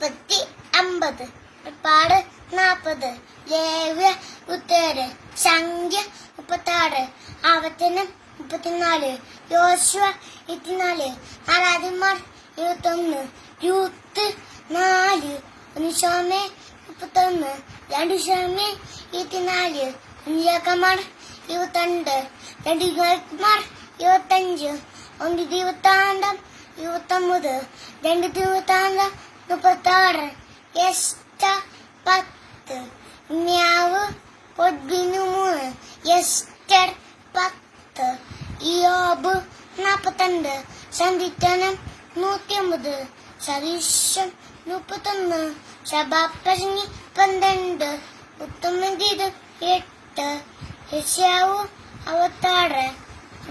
മുപ്പത്തി അമ്പത്. പാട് നാപ്പത്. ലേവ്യ ഉത്തേര് സംഖ്യ മുപ്പത്താറ്. ആവർത്തനം മുപ്പത്തിനാല്. യോശുവ ഇരുപത്തിനാല്. നാലാദിമാർ ഇരുപത്തൊന്ന്. യൂത്ത് നാല്. ഒന്ന് ശോമേ മുപ്പത്തൊന്ന്. രണ്ട് ശോമേ ഇരുപത്തിനാല്. അഞ്ചാക്കന്മാർ ഇരുപത്തിരണ്ട്. രണ്ട് ഗോൽക്കുമാർ ഇരുപത്തഞ്ച് ഒന്ന് ഇരുപത്താണ്ടം ഇരുപത്തൊമ്പത്. രണ്ട് ഇരുപത്താണ്ടം മുപ്പത്താറ് എസ്റ്റ പത്ത് മ്യാവ് ഒഡ്ബിനു മൂന്ന് എസ്റ്റർ പത്ത് ഇയോബ് നാപ്പത്തിരണ്ട് സന്ധിത്തനം നൂറ്റിയൊമ്പത് സതീശം മുപ്പത്തൊന്ന് ശബാപ്പശനി പന്ത്രണ്ട് ഉത്തമഗീത് എട്ട് യശാവു അറുപത്താറ്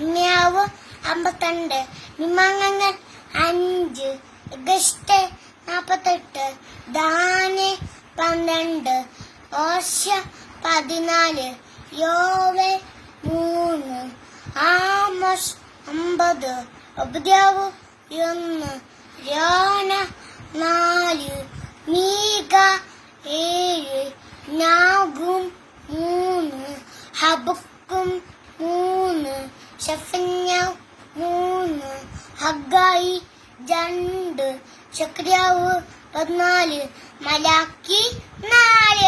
മ്യാവ് അമ്പത്തിരണ്ട് നിമാങ്ങങ്ങൾ അഞ്ച് ഗസ്റ്റ് നാപ്പത്തെട്ട് ദാന് പന്ത്രണ്ട് ഓശ പതിനാല് യോവെ മൂന്ന് ആമോസ് അമ്പത് ഒബ്ദ്യാവ് ഒന്ന് രോന നാല് മീക ഏഴ് നാഗും മൂന്ന് ഹബക്കും മൂന്ന് ഷഫന്യ മൂന്ന് ഹഗായി രണ്ട് ശക്രിയാവ് പതിനാല് മലാക്കി നാല്